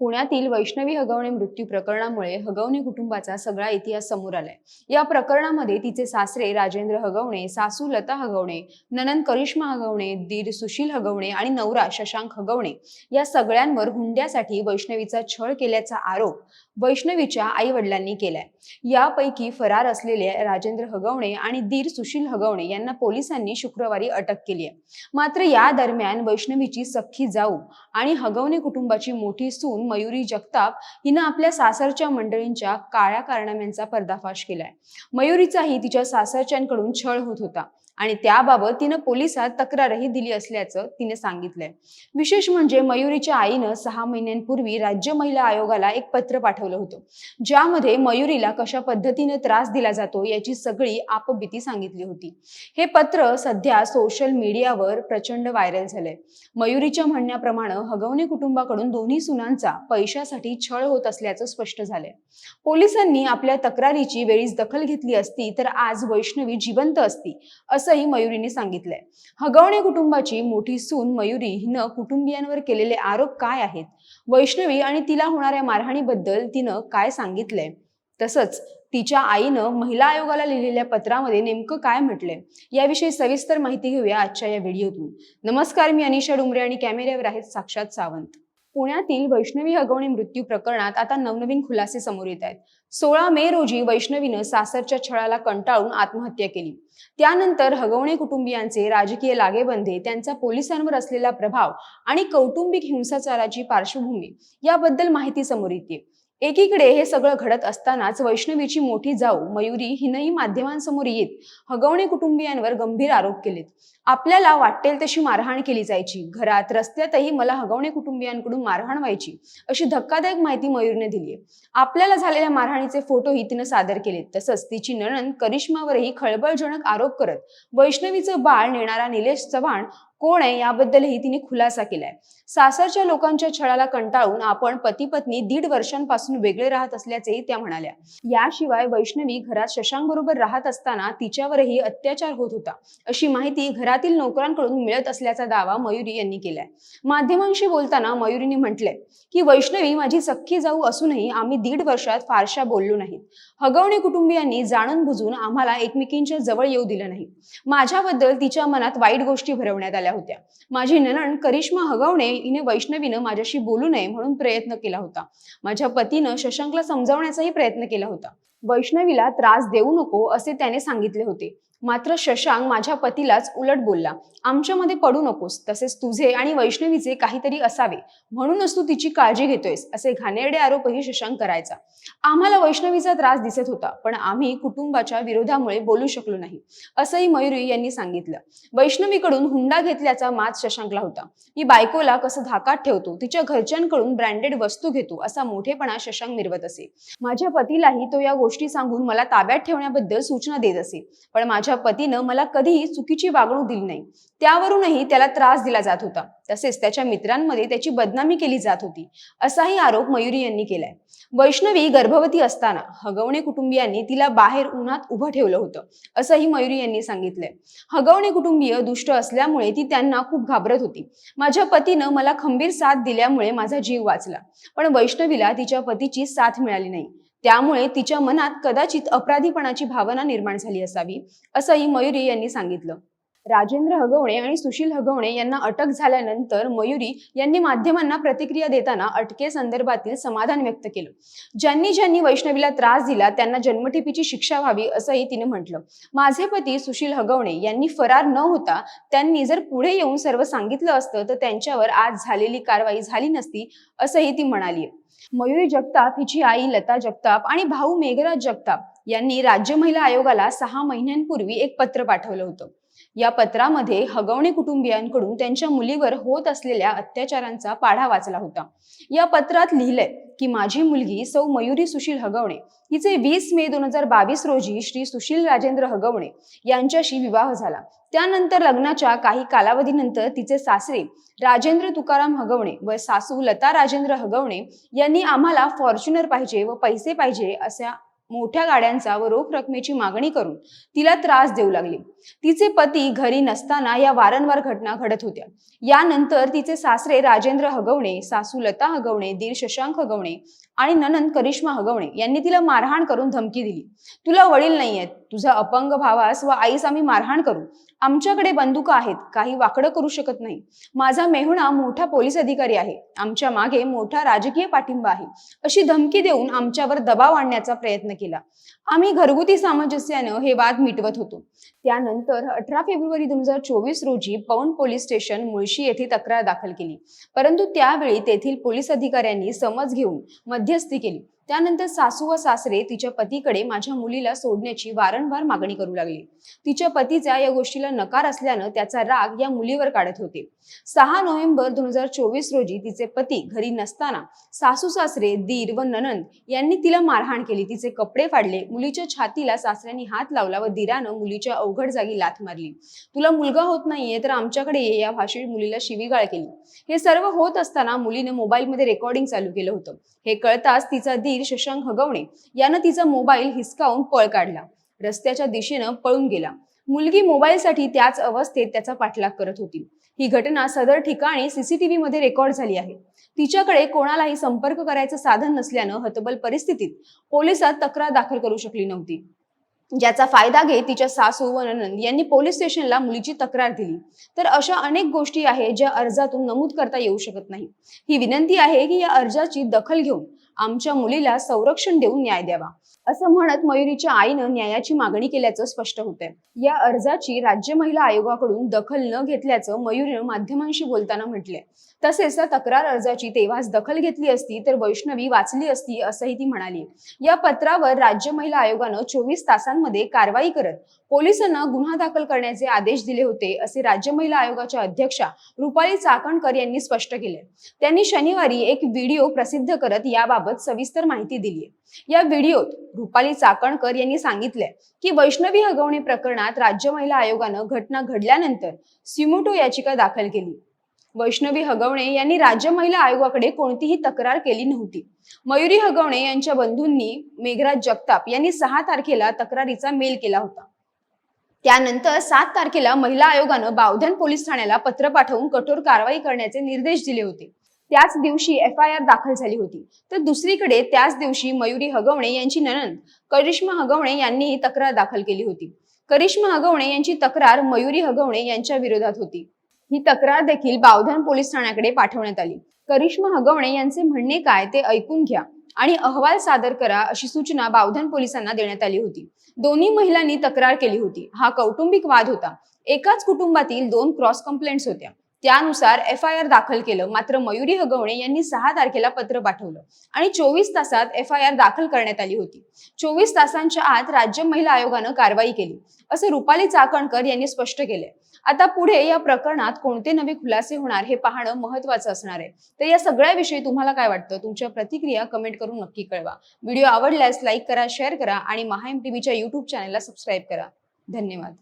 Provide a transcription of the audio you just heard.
पुण्यातील वैष्णवी हगवणे मृत्यू प्रकरणामुळे हगवणे कुटुंबाचा सगळा इतिहास समोर आलाय. या प्रकरणामध्ये तिचे सासरे राजेंद्र हगवणे सासू लता हगवणे ननंद करिश्मा हगवणे दीर सुशील हगवणे आणि नवरा शशांक हगवणे या सगळ्यांवर हुंड्यासाठी वैष्णवीचा छळ केल्याचा आरोप वैष्णवीच्या आई वडिलांनी केलाय. यापैकी फरार असलेले राजेंद्र हगवणे आणि दीर सुशील हगवणे यांना पोलिसांनी शुक्रवारी अटक केली आहे. मात्र या दरम्यान वैष्णवीची सख्खी जाऊ आणि हगवणे कुटुंबाची मोठी सून मयुरी जगताप हिनं आपल्या सासरच्या मंडळींच्या काळ्या कारनाम्यांचा पर्दाफाश केलाय. मयुरीचाही तिच्या सासरच्यांकडून छळ होत होता. आणि त्याबाबत तिनं पोलिसात तक्रारही दिली असल्याचं तिने सांगितलंय. विशेष म्हणजे मयुरीच्या आईनं सहा महिन्यांपूर्वी राज्य महिला आयोगाला एक पत्र पाठवलं होतं. ज्यामध्ये मयुरीला कशा पद्धतीने त्रास दिला जातो याची सगळी आपबीती सांगितली होती. हे पत्र सध्या सोशल मीडियावर प्रचंड व्हायरल झालंय. मयुरीच्या म्हणण्याप्रमाणे हगवणे कुटुंबाकडून दोन्ही सुनांचा पैशासाठी छळ होत असल्याचं स्पष्ट झालंय. पोलिसांनी आपल्या तक्रारीची वेळीच दखल घेतली असती तर आज वैष्णवी जिवंत असती असं असंही मयुरीने सांगितलंय. हगवणे कुटुंबाची मोठी सून मयुरी हिनं कुटुंबियांवर केलेले आरोप काय आहेत? वैष्णवी आणि तिला होणाऱ्या मारहाणीबद्दल तिनं काय सांगितलंय? तसंच तिच्या आईनं महिला आयोगाला लिहिलेल्या पत्रामध्ये नेमकं काय म्हटलंय? याविषयी सविस्तर माहिती घेऊया आजच्या या व्हिडिओतून. नमस्कार मी अनिशा डुमरे आणि कॅमेऱ्यावर आहेत साक्षात सावंत. पुण्यातील वैष्णवी हगवणे मृत्यू प्रकरणात आता नवनवीन खुलासे समोर येत आहेत. सोळा मे रोजी वैष्णवीनं सासरच्या छळाला कंटाळून आत्महत्या केली. त्यानंतर हगवणे कुटुंबियांचे राजकीय लागेबंधे त्यांचा पोलिसांवर असलेला प्रभाव आणि कौटुंबिक हिंसाचाराची पार्श्वभूमी याबद्दल माहिती समोर येते. एकीकडे हे सगळं घडत असतानाच वैष्णवीची मोठी जाऊ मयुरी हिनंही माध्यमांसमोर येत हगवणे कुटुंबियांवर गंभीर आरोप केलेत. आपल्याला वाटेल तशी मारहाण केली जायची. घरात रस्त्यातही मला हगवणे कुटुंबियांकडून मारहाण व्हायची अशी धक्कादायक माहिती मयूरने दिली आहे. आपल्याला झालेल्या मारहाणीचे फोटोही तिनं सादर केलेत तसंच तिची नणंद करिश्मावरही खळबळजनक आरोप करत वैष्णवीचं बाळ नेणारा निलेश चव्हाण कोण आहे याबद्दलही तिने खुलासा केलाय. सासरच्या लोकांच्या छळाला कंटाळून आपण पती पत्नी दीड वर्षांपासून वेगळे राहत असल्याचेही त्या म्हणाल्या. याशिवाय वैष्णवी घरात शशांक बरोबर राहत असताना तिच्यावरही अत्याचार होत होता. अशी माहिती घरातील नोकरांकडून मिळत असल्याचा दावा मयुरी यांनी केलाय. माध्यमांशी बोलताना मयुरीने म्हटलंय की वैष्णवी माझी सख्खी जाऊ असूनही आम्ही दीड वर्षात फारशा बोललो नाहीत. हगवणे कुटुंबियांनी जाणून बुजून आम्हाला एकमेकींच्या जवळ येऊ दिलं नाही. माझ्याबद्दल तिच्या मनात वाईट गोष्टी भरवण्यात आल्या. होत्या. माझी ननन करिश्मा हगवणे हिने वैष्णवीनं माझ्याशी बोलू नये म्हणून प्रयत्न केला होता. माझ्या पतीनं शशांकला समजावण्याचाही प्रयत्न केला होता. वैष्णवीला त्रास देऊ नको असे त्याने सांगितले होते. मात्र शशांक माझ्या पतीलाच उलट बोलला आमच्यामध्ये पडू नकोस तसेच तुझे आणि वैष्णवीचे काहीतरी असावे. म्हणूनच तू तिची काळजी घेतोयस असे घाणेरडे आरोपही शशांक करायचा. आम्हाला वैष्णवीचा त्रास दिसत होता पण आम्ही कुटुंबाच्या विरोधामुळे बोलू शकलो नाही असंही मयुरी यांनी सांगितलं. वैष्णवीकडून हुंडा घेतल्याचा मात शशांकला होता. मी बायकोला कसं धाकात ठेवतो तिच्या घरच्यांकडून ब्रँडेड वस्तू घेतो असा मोठेपणा शशांक मिरवत असे. माझ्या पतीलाही तो या गोष्टी सांगून मला ताब्यात ठेवण्याबद्दल सूचना देत असे पण माझ्या पतीनं मला कधीही चुकीची वागणूक दिली नाही. त्यावरूनही त्याला त्रास दिला जात होता. तसेच त्याच्या मित्रांमध्ये त्याची बदनामी केली जात होती. असाही आरोप मयुरी यांनी केलाय. वैष्णवी गर्भवती असताना हगवणे कुटुंबियांनी तिला बाहेर उन्हात उभं ठेवलं होतं असंही मयुरी यांनी सांगितलंय. हगवणे कुटुंबीय दुष्ट असल्यामुळे ती त्यांना खूप घाबरत होती. माझ्या पतीनं मला खंबीर साथ दिल्यामुळे माझा जीव वाचला. पण वैष्णवीला तिच्या पतीची साथ मिळाली नाही. त्यामुळे तिच्या मनात कदाचित अपराधीपणाची भावना निर्माण झाली असावी असंही मयुरी यांनी सांगितलं. राजेंद्र हगवणे आणि सुशील हगवणे यांना अटक झाल्यानंतर मयुरी यांनी माध्यमांना प्रतिक्रिया देताना अटकेसंदर्भातील समाधान व्यक्त केलं. ज्यांनी ज्यांनी वैष्णवीला त्रास दिला त्यांना जन्मठेपीची शिक्षा व्हावी असंही तिने म्हटलं. माझे पती सुशील हगवणे यांनी फरार न होता त्यांनी जर पुढे येऊन सर्व सांगितलं असतं तर त्यांच्यावर आज झालेली कारवाई झाली नसती असंही ती म्हणाली. मयुरी जगताप हिची आई लता जगताप आणि भाऊ मेघराज जगताप यांनी राज्य महिला आयोगाला सहा महिन्यांपूर्वी एक पत्र पाठवलं होतं. या पत्रामध्ये हगवणे कुटुंबियांकडून त्यांच्या मुलीवर होत असलेल्या अत्याचारांचा पाढा वाचला होता. या पत्रात लिहिलंय की माझी मुलगी सौ मयुरी सुशील हगवणे हिचे वीस मे दोन हजार बावीस रोजी श्री सुशील राजेंद्र हगवणे यांच्याशी विवाह झाला. त्यानंतर लग्नाच्या काही कालावधीनंतर तिचे सासरे राजेंद्र तुकाराम हगवणे व सासू लता राजेंद्र हगवणे यांनी आम्हाला फॉर्च्युनर पाहिजे व पैसे पाहिजे अशा मोठ्या गाड्यांचा व रोख रकमेची मागणी करून तिला त्रास देऊ लागली. तिचे पती घरी नसताना या वारंवार घटना घडत होत्या. यानंतर तिचे सासरे राजेंद्र हगवणे सासू लता हगवणे दीर शशांक हगवणे आणि ननंद करिश्मा हगवणे यांनी तिला मारहाण करून धमकी दिली. तुला वडील नाहीयेत. तुझा अपंग भावास व आईस आम्ही मारहाण करू. आमच्याकडे बंदुका आहेत. काही वाकडं करू शकत नाही. माझा मेहुणा मोठा पोलीस अधिकारी आहे. आमच्या मागे मोठा राजकीय पाठिंबा आहे. अशी धमकी देऊन आमच्यावर दबाव आणण्याचा प्रयत्न केला. आम्ही घरगुती सामंजस्यानं हे वाद मिटवत होतो. त्यानंतर अठरा फेब्रुवारी दोन हजार चोवीस रोजी पौंड पोलीस स्टेशन मुळशी येथे तक्रार दाखल केली. परंतु त्यावेळी तेथील पोलीस अधिकाऱ्यांनी समज घेऊन मध्यस्थी केली. त्यानंतर सासू व सासरे तिच्या पतीकडे माझ्या मुलीला सोडण्याची वारंवार मागणी करू लागली. तिच्या पतीचा या गोष्टीला नकार असल्यानं त्याचा राग या मुलीवर काढत होते. सहा नोव्हेंबर दोन हजार चोवीस रोजी तिचे पती घरी नसताना सासू सासरे दीर व ननंद यांनी तिला मारहाण केली. तिचे कपडे फाडले. मुलीच्या छातीला सासऱ्यांनी हात लावला व दिरानं मुलीच्या अवघड जागी लाथ मारली. तुला मुलगा होत नाहीये तर आमच्याकडे ये या भाषेत मुलीला शिवीगाळ केली. हे सर्व होत असताना मुलीने मोबाईलमध्ये रेकॉर्डिंग चालू केलं होतं. हे कळताच तिचा दीर शशांक हगवणे यानं तिचा मोबाईल हिसकावून पळ काढला. रस्त्याच्या दिशेनं पळून गेला. मुलगी मोबाईलसाठी त्याच अवस्थेत त्याचा पाठलाग करत होती. ही घटना सदर ठिकाणी सीसीटीव्ही मध्ये रेकॉर्ड झाली आहे. तिच्याकडे कोणालाही संपर्क करायचं साधन नसल्यानं हतबल परिस्थितीत पोलिसात तक्रार दाखल करू शकली नव्हती. ज्याचा फायदा घेत तिच्या सासू व ननंद यांनी पोलीस स्टेशनला मुलीची तक्रार दिली. तर अशा अनेक गोष्टी आहेत ज्या अर्जातून नमूद करता येऊ शकत नाही. ही विनंती आहे की या अर्जाची दखल घेऊन आमच्या मुलीला संरक्षण देऊन न्याय द्यावा. असं म्हणत मयुरीच्या आईनं न्यायाची मागणी केल्याचं स्पष्ट होतंय. या अर्जाची राज्य महिला आयोगाकडून दखल न घेतल्याचं मयुरीनं माध्यमांशी बोलताना म्हटलंय. तसेच त्या तक्रार अर्जाची तेव्हाच दखल घेतली असती तर वैष्णवी वाचली असती असंही ती म्हणाली. या पत्रावर राज्य महिला आयोगानं चोवीस तासांमध्ये कारवाई करत पोलिसांना गुन्हा दाखल करण्याचे आदेश दिले होते असे राज्य महिला आयोगाच्या अध्यक्षा रुपाली चाकणकर यांनी स्पष्ट केले त्यांनी शनिवारी एक व्हिडिओ प्रसिद्ध करत याबाबत सविस्तर माहिती दिली या व्हिडिओत रुपाली चाकणकर यांनी सांगितले की वैष्णवी हगवणे प्रकरणात राज्य महिला आयोगानं घटना घडल्यानंतर सिमुटो याचिका दाखल केली. वैष्णवी हगवणे यांनी राज्य महिला आयोगाकडे कोणतीही तक्रार केली नव्हती. मयुरी हगवणे यांच्या बंधूंनी मेघराज जगताप यांनी सहा तारखेला तक्रारीचा मेल केला होता. त्यानंतर सात तारखेला महिला आयोगानं बावधन पोलीस ठाण्याला पत्र पाठवून कठोर कारवाई करण्याचे निर्देश दिले होते. त्याच दिवशी एफ आय आर दाखल झाली होती. तर दुसरीकडे त्याच दिवशी मयुरी हगवणे यांची ननंद करिश्मा हगवणे यांनीही तक्रार दाखल केली होती. करिश्मा हगवणे यांची तक्रार मयुरी हगवणे यांच्या विरोधात होती. ही तक्रार देखील बावधन पोलीस ठाण्याकडे पाठवण्यात आली. करिश्मा हगवणे यांचे म्हणणे काय ते ऐकून घ्या आणि अहवाल सादर करा अशी सूचना बावधन पोलिसांना देण्यात आली होती. दोन्ही महिलांनी तक्रार केली होती. हा कौटुंबिक वाद होता. एकाच कुटुंबातील दोन क्रॉस कंप्लेंट्स होत्या. त्यानुसार एफ आय आर दाखल केलं. मात्र मयुरी हगवणे यांनी सहा तारखेला पत्र पाठवलं आणि चोवीस तासात एफ आय आर दाखल करण्यात आली होती. चोवीस तासांच्या आत राज्य महिला आयोगानं कारवाई केली असं रुपाली चाकणकर यांनी स्पष्ट केले आता पुढे या प्रकरणात कोणते नवे खुलासे होणार हे पाहणं महत्वाचं असणार आहे. तर या सगळ्याविषयी तुम्हाला काय वाटतं? तुमच्या प्रतिक्रिया कमेंट करून नक्की कळवा. व्हिडिओ आवडल्यास लाईक करा शेअर करा आणि महाएम टीव्हीच्या युट्यूब चॅनलला सबस्क्राईब करा. धन्यवाद.